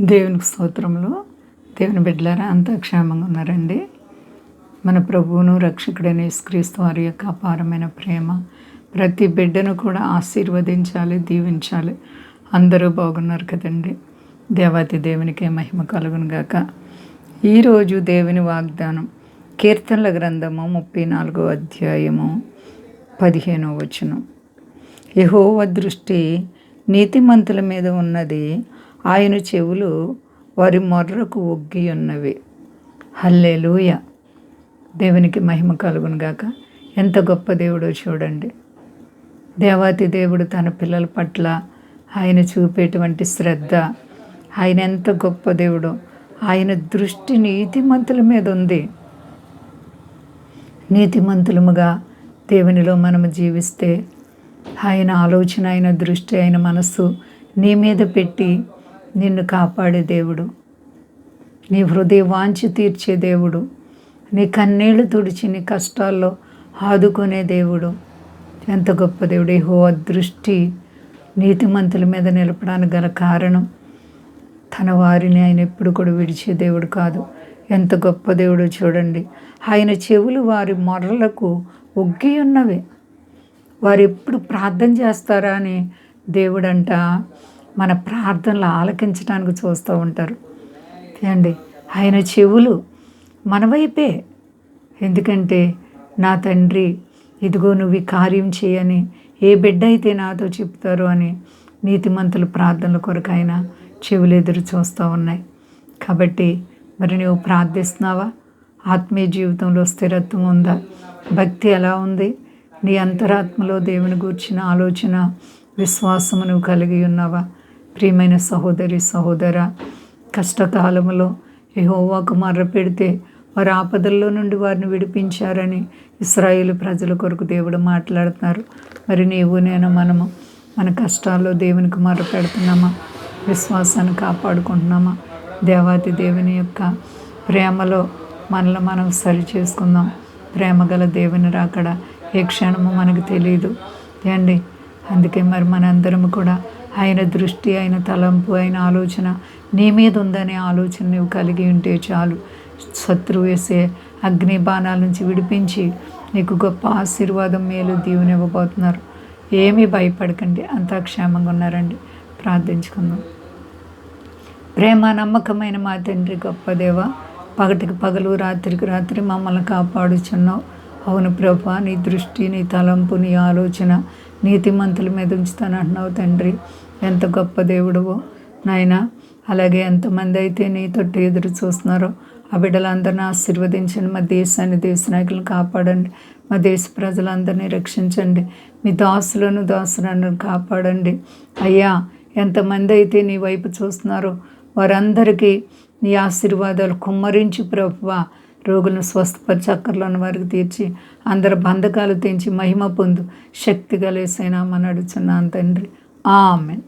దేవునికి స్తోత్రంలో దేవుని బిడ్డలారా అంతా క్షేమంగా ఉన్నారండి. మన ప్రభువును రక్షకుడైన యేసుక్రీస్తు వారి యొక్క అపారమైన ప్రేమ ప్రతి బిడ్డను కూడా ఆశీర్వదించాలి దీవించాలి. అందరూ బాగున్నారు కదండి. దేవాతి దేవునికే మహిమ కలుగును గాక. ఈరోజు దేవుని వాగ్దానం కీర్తనల గ్రంథము ముప్పై నాలుగో అధ్యాయము పదిహేనో వచనం. యహోవ దృష్టి నీతిమంతుల మీద ఉన్నది. ఆయన చెవులు వారి మొర్రకు ఒగ్గి ఉన్నవి. హల్లేలూయ! దేవునికి మహిమ కలుగునుగాక ఎంత గొప్ప దేవుడో చూడండి. దేవాతి దేవుడు తన పిల్లల పట్ల ఆయన చూపేటువంటి శ్రద్ధ. ఆయన ఎంత గొప్ప దేవుడో. ఆయన దృష్టి నీతిమంతుల మీద ఉంది. నీతిమంతులముగా దేవునిలో మనము జీవిస్తే ఆయన ఆలోచన ఆయన దృష్టి ఆయన మనస్సు నీ మీద పెట్టి నిన్ను కాపాడే దేవుడు. నీ హృదయ వాంచి తీర్చే దేవుడు. నీ కన్నీళ్ళు తుడిచి నీ కష్టాల్లో ఆదుకునే దేవుడు. ఎంత గొప్ప దేవుడు. హో దృష్టి నీతిమంతుల మీద నిలపడానికి గల కారణం తన వారిని ఆయన ఎప్పుడు కూడా విడిచే దేవుడు కాదు. ఎంత గొప్ప దేవుడు చూడండి. ఆయన చెవులు వారి మొరలకు ఒగ్గి ఉన్నవి. వారు ఎప్పుడు ప్రార్థన చేస్తారా అని దేవుడంట. మన ప్రార్థనలు ఆలకించడానికి చూస్తూ ఉంటారు. అండి ఆయన చెవులు మన వైపే. ఎందుకంటే నా తండ్రి ఇదిగో నువ్వు ఈ కార్యం చేయని ఏ బిడ్డ అయితే నాతో చెప్తారో అని నీతిమంతుల ప్రార్థనల కొరకు ఆయన చెవులు ఎదురు చూస్తూ ఉన్నాయి. కాబట్టి మరి నువ్వు ప్రార్థిస్తున్నావా? ఆత్మీయ జీవితంలో స్థిరత్వం ఉందా? భక్తి ఎలా ఉంది? నీ అంతరాత్మలో దేవుని గూర్చిన ఆలోచన విశ్వాసము నువ్వు కలిగి ఉన్నావా? ప్రియమైన సహోదరి సహోదర కష్టకాలంలో యహోవాకు మర్ర పెడితే వారి ఆపదల్లో నుండి వారిని విడిపించారని ఇస్రాయేల్ ప్రజల కొరకు దేవుడు మాట్లాడుతున్నారు. మరి నీవు నేను మనము మన కష్టాల్లో దేవునికి మర్ర పెడుతున్నామా? విశ్వాసాన్ని కాపాడుకుంటున్నామా? దేవాతి దేవుని యొక్క ప్రేమలో మనలో మనం సరి చేసుకుందాం. ప్రేమ గల దేవుని రాకడ ఏ క్షణము మనకు తెలియదు ఏండి అందుకే మరి మనందరం కూడా ఆయన దృష్టి ఆయన తలంపు ఆయన ఆలోచన నీ మీద ఉందనే ఆలోచన నువ్వు కలిగి ఉంటే చాలు. శత్రువు వేసే అగ్ని బాణాల నుంచి విడిపించి నీకు గొప్ప ఆశీర్వాదం మేలు దీవుని ఇవ్వబోతున్నారు. ఏమీ భయపడకండి అంతా క్షేమంగా ఉన్నారండి. ప్రార్థించుకుందాం. ప్రేమ నమ్మకమైన మా తండ్రి గొప్ప దేవ పగటికి పగలు రాత్రికి రాత్రి మమ్మల్ని కాపాడుచున్నావు. అవును ప్రభా నీ దృష్టి నీ తలంపు నీ ఆలోచన నీతిమంతుల మీద ఉంచుతానంటున్నావు తండ్రి. ఎంత గొప్ప దేవుడువో నాయన. అలాగే ఎంతమంది అయితే నీ ఎదురు చూస్తున్నారో ఆ బిడ్డలందరినీ ఆశీర్వదించండి. మా దేశాన్ని దేశ నాయకులను కాపాడండి. మా దేశ ప్రజలందరినీ రక్షించండి. మీ దాసులను దాసులను కాపాడండి. అయ్యా ఎంతమంది అయితే నీ వైపు చూస్తున్నారో వారందరికీ నీ ఆశీర్వాదాలు కుమ్మరించి ప్రభువా రోగులను స్వస్థపరిచి అక్కర్లోని వారికి తీర్చి అందరి బంధకాలు తెంచి మహిమ పొందు శక్తి కలిసైనా మన అడుచున్నాను తండ్రి. ఆమె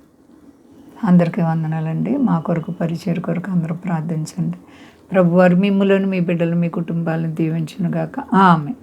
అందరికీ వందనాలండి. మా కొరకు పరిచయ కొరకు అందరూ ప్రార్థించండి. ప్రభువారు మిమ్ములను మీ బిడ్డలు మీ కుటుంబాలను దీవించునుగాక. ఆమె